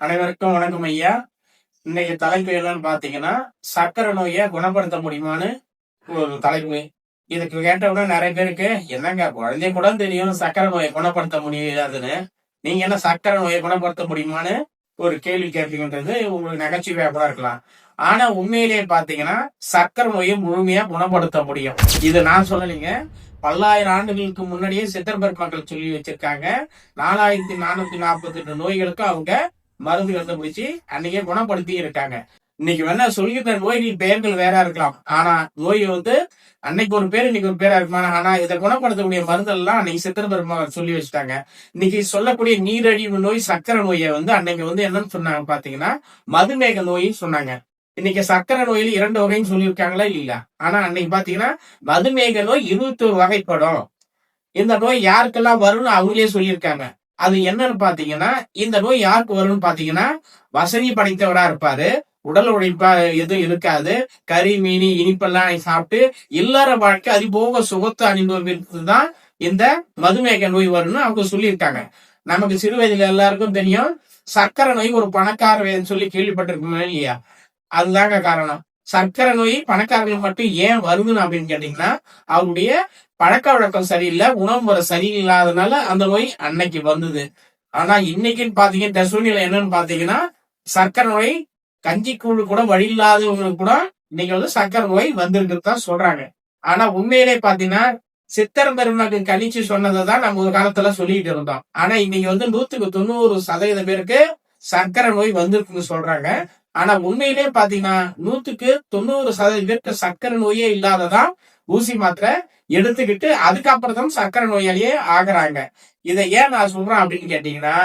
அனைவருக்கும் வணக்கம் ஐயா. இன்னைக்கு தலைப்பு என்னன்னு பாத்தீங்கன்னா சர்க்கரை நோயை குணப்படுத்த முடியுமான்னு ஒரு தலைப்பு. இதுக்கு கேட்டவுடனே நிறைய பேருக்கு என்னங்க குழந்தைய கூட தெரியும் சர்க்கரை நோயை குணப்படுத்த முடியாதுன்னு. நீங்க என்ன சர்க்கரை நோயை குணப்படுத்த முடியுமான்னு ஒரு கேள்வி கேட்பீங்கன்றது உங்களுக்கு நகைச்சுவையா கூட இருக்கலாம். ஆனா உண்மையிலேயே பாத்தீங்கன்னா சர்க்கரை நோயை முழுமையா குணப்படுத்த முடியும். இது நான் சொல்லலைங்க. பல்லாயிரம் ஆண்டுகளுக்கு முன்னாடியே சித்தர் பெருமக்கள் சொல்லி வச்சிருக்காங்க. நாலாயிரத்தி நானூத்தி நாற்பத்தி எட்டு நோய்களுக்கு அவங்க மருந்து கண்டுபிடிச்சு அன்னைக்கே குணப்படுத்தி இருக்காங்க. இன்னைக்கு வேணா சொல்லியிருக்க நோய் நீ பெயர்கள் வேற இருக்கலாம். ஆனா நோய் வந்து அன்னைக்கு ஒரு பேர் இன்னைக்கு ஒரு பேரா இருக்குமா ஆனா இதை குணப்படுத்தக்கூடிய மருந்தெல்லாம் அன்னைக்கு சித்திர பெருமாள் சொல்லி வச்சுட்டாங்க. இன்னைக்கு சொல்லக்கூடிய நீரழிவு நோய் சக்கரை நோயை வந்து அன்னைக்கு வந்து என்னன்னு சொன்னாங்க பாத்தீங்கன்னா மதுமேக நோயின்னு சொன்னாங்க. இன்னைக்கு சக்கரை நோயில் இரண்டு வகைன்னு சொல்லியிருக்காங்களா இல்ல ஆனா அன்னைக்கு பாத்தீங்கன்னா மதுமேக நோய் இருபத்தி ஒரு வகைப்படும். இந்த நோய் யாருக்கெல்லாம் வரும்னு அவங்களே சொல்லியிருக்காங்க. அது என்னன்னு பாத்தீங்கன்னா இந்த நோய் யாருக்கு வரும்னு பாத்தீங்கன்னா வசதி படைத்தவரா இருப்பாரு. உடல் உழைப்பா எதுவும் இருக்காது. கறி மீன் இனிப்பெல்லாம் சாப்பிட்டு இல்லற வாழ்க்கை அதிபோக சுகத்தை அனுபவித்து தான் இந்த மதுமேக நோய் வரும்னு அவங்க சொல்லியிருக்காங்க. நமக்கு சிறு வயதுல எல்லாருக்கும் தெரியும் சர்க்கரை நோய் ஒரு பணக்கார சொல்லி கேள்விப்பட்டிருக்கோம் இல்லையா? அதுதாங்க காரணம். சர்க்கரை நோய் பணக்காரங்களுக்கு மட்டும் ஏன் வருதுன்னு அப்படின்னு கேட்டீங்கன்னா அவருடைய பழக்க வழக்கம் சரியில்லை உணவு முறை சரியில்லாதனால அந்த நோய் அன்னைக்கு வந்தது. ஆனா இன்னைக்குன்னு பாத்தீங்கன்னா சூழ்நிலை என்னன்னு பாத்தீங்கன்னா சர்க்கரை நோய் கஞ்சி கூழ் கூட வழி இல்லாதவங்களுக்கு கூட இன்னைக்கு வந்து சர்க்கரை நோய் வந்திருக்கு தான் சொல்றாங்க. ஆனா உண்மையிலே பாத்தீங்கன்னா சித்தர் பெருமக்கு கழிச்சு சொன்னதை தான் நம்ம ஒரு காலத்துல சொல்லிட்டு இருந்தோம். ஆனா இன்னைக்கு வந்து நூத்துக்கு தொண்ணூறு சதவீதம் பேருக்கு சர்க்கரை நோய் வந்திருக்குன்னு சொல்றாங்க. ஆனா உண்மையிலே பாத்தீங்கன்னா நூத்துக்கு தொண்ணூறு சதவீதத்திற்கு சர்க்கரை நோயே இல்லாததான் ஊசி மாத்திரை எடுத்துக்கிட்டு அதுக்கப்புறம் தான் சர்க்கரை நோயாளியே ஆகுறாங்க. இதை ஏன் நான் சொல்றேன் அப்படின்னு கேட்டீங்கன்னா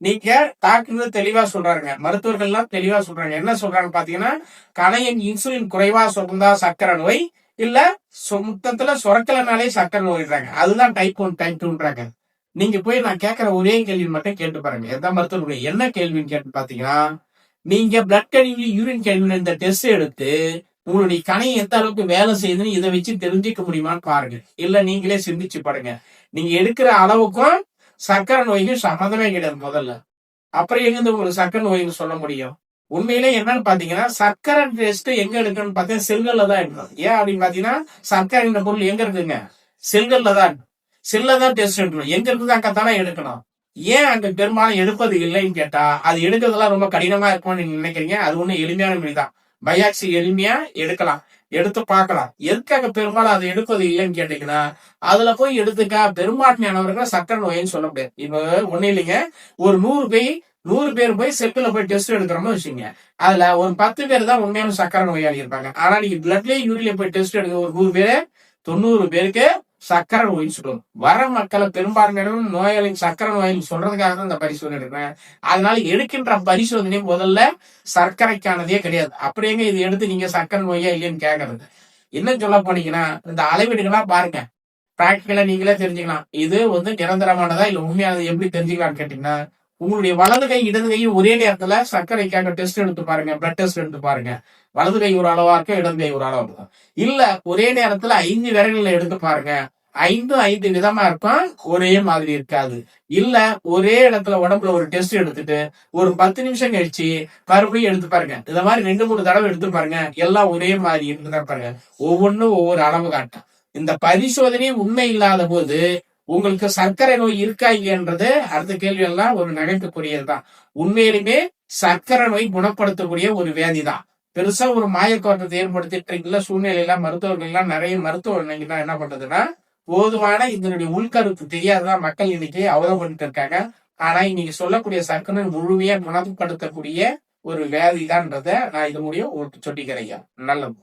நீங்க டாக்டர் தெளிவா சொல்றாங்க மருத்துவர்கள் எல்லாம் தெளிவா சொல்றாங்க. என்ன சொல்றாங்க பாத்தீங்கன்னா கணையின் இன்சுலின் குறைவா சொல்றதா சர்க்கரை நோய் இல்ல மொத்தத்துல சுரக்கலனாலே சர்க்கரை நோய்றாங்க அதுதான் டைப் ஒன் டைப் டூன்றாங்க நீங்க போய் நான் கேட்கிற ஒரே கேள்வி மட்டும் கேட்டு பாருங்க. எந்த மருத்துவருடைய என்ன கேள்வின்னு கேட்டு பாத்தீங்கன்னா நீங்க பிளட் கழிவு யூரின் கழிவுல இந்த டெஸ்ட் எடுத்து உங்களுடைய கணை எந்த அளவுக்கு வேலை செய்யுதுன்னு இதை வச்சு தெரிஞ்சுக்க முடியுமான்னு பாருங்க. இல்ல நீங்களே சிந்திச்சு பாருங்க. நீங்க எடுக்கிற அளவுக்கும் சர்க்கரை நோய்க்கும் சம்மந்தமே கிடையாது முதல்ல. அப்புறம் எங்கிருந்து உங்களுக்கு சர்க்கரை நோய்னு சொல்ல முடியும்? உண்மையிலே என்னன்னு பாத்தீங்கன்னா சர்க்கரை டெஸ்ட் எங்க எடுக்கணும்னு பார்த்தீங்கன்னா செல்கள்ல தான் எடுக்கணும். ஏன் அப்படின்னு பாத்தீங்கன்னா சர்க்கரை பொருள் எங்க இருக்குங்க? செல்கள்ல தான். செல்ல தான் டெஸ்ட் எடுக்கணும். எங்க இருக்குது எடுக்கணும். ஏன் அங்க பெரும்பாலும் எடுப்பது இல்லைன்னு கேட்டா அது எடுக்கிறதுலாம் ரொம்ப கடினமா இருக்கும்னு நீங்க நினைக்கிறீங்க? அது ஒண்ணு எளிமையான மொழிதான் பயாக்சி எளிமையா எடுக்கலாம் எடுத்து பார்க்கலாம். எதுக்காக பெரும்பாலும் அதை எடுப்பது இல்லைன்னு கேட்டீங்கன்னா அதுல போய் எடுத்துக்கா பெரும்பான்மையானவர்கள் சக்கரை நோயின்னு சொல்ல முடியாது. இப்ப ஒண்ணு இல்லைங்க. ஒரு நூறு போய் நூறு பேர் போய் செப்பில் போய் டெஸ்ட் எடுக்கிறோம்னு வச்சுங்க அதுல ஒரு பத்து பேர் தான் உண்மையான சக்கரை நோயாளி இருப்பாங்க. ஆனா நீங்க பிளட்லயே யூரியா போய் டெஸ்ட் எடுக்க ஒரு நூறு பேரு தொண்ணூறு பேருக்கு சக்கரை நோயின்னு சொல்லுவோம் வர மக்களை பெரும்பான்மையினரும் நோயாளி சக்கரை நோயின்னு சொல்றதுக்காக தான் இந்த பரிசோதனை எடுக்கிறேன் அதனால எடுக்கின்ற பரிசோதனை முதல்ல சர்க்கரைக்கானதே கிடையாது. அப்படியேங்க இது எடுத்து நீங்க சக்கரை நோயா இல்லைன்னு கேட்கறது என்ன சொல்ல போனீங்கன்னா இந்த அளவீடுகளா பாருங்க. பிராக்டிக்கலா நீங்களே தெரிஞ்சுக்கலாம். இது வந்து நிரந்தரமானதா இல்ல உண்மையானது எப்படி தெரிஞ்சுக்கலாம்னு கேட்டீங்கன்னா உங்களுடைய வலது கை இடது கை ஒரே நேரத்துல சர்க்கரைக்காக டெஸ்ட் எடுத்து பாருங்க பிளட் டெஸ்ட் எடுத்து பாருங்க. வலது கை ஒரு அளவா இருக்கும் இடது கை ஒரு அளவா இருக்கும் இல்ல ஒரே நேரத்துல ஐந்து விரல்களை எடுத்து பாருங்க. ஐந்து ஐந்து விதமா இருக்கும் ஒரே மாதிரி இருக்காது. இல்ல ஒரே இடத்துல உடம்புல ஒரு டெஸ்ட் எடுத்துட்டு ஒரு பத்து நிமிஷம் கழிச்சு மறுபடியும் எடுத்து பாருங்க. இந்த மாதிரி ரெண்டு மூணு தடவை எடுத்து பாருங்க. எல்லாம் ஒரே மாதிரி இருந்துதான் பாருங்க. ஒவ்வொன்றும் ஒவ்வொரு அளவு காட்டும். இந்த பரிசோதனை உண்மை இல்லாத போது உங்களுக்கு சர்க்கரை நோய் இருக்கா இல்லையன்றது அடுத்த கேள்வி எல்லாம் ஒரு நகைக்கக்கூடியதுதான் உண்மையிலுமே சர்க்கரை நோய் குணப்படுத்தக்கூடிய ஒரு வியாதி தான் பெருசா ஒரு மாயக்கோட்டத்தை ஏற்படுத்திட்டு இருக்குல்ல சூழ்நிலையில மருத்துவர்கள் எல்லாம் நிறைய மருத்துவ என்ன பண்றதுன்னா போதுமான இதனுடைய உள்கருத்து தெரியாததான். மக்கள் இன்னைக்கு அவதப்பட்டு இருக்காங்க. ஆனா இன்னைக்கு சொல்லக்கூடிய சர்க்கரை முழுமையா குணப்படுத்தக்கூடிய ஒரு வியாதி தான்றத நான் இது முடியும் சொல்லிக்கிறேன் நல்லது.